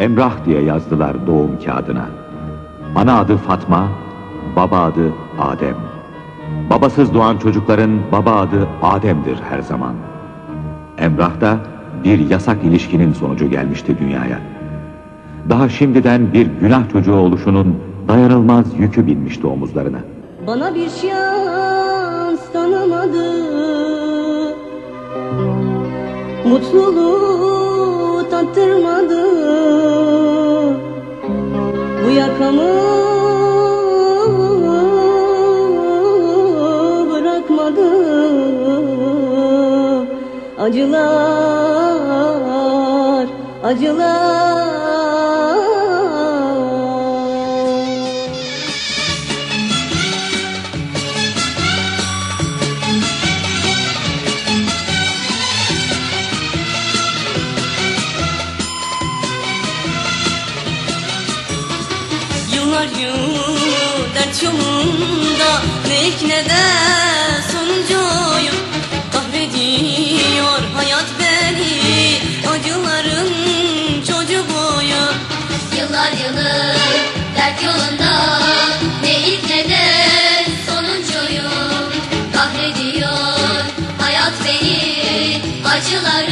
Emrah diye yazdılar doğum kağıdına. Ana adı Fatma, baba adı Adem. Babasız doğan çocukların baba adı Adem'dir her zaman. Emrah da bir yasak ilişkinin sonucu gelmişti dünyaya. Daha şimdiden bir günah çocuğu oluşunun dayanılmaz yükü binmişti omuzlarına. Bana bir şans tanımadı. Mutluluğu tattırmadı. Bu yakamı bırakmadı. Acılar, acılar var yu dert yolunda ne ilk ne de sonuncuyum Kahrediyor hayat beni acıların çocuğuyum Yıllar yılı dert yolunda ne ilk de sonuncuyum Kahrediyor hayat beni acıların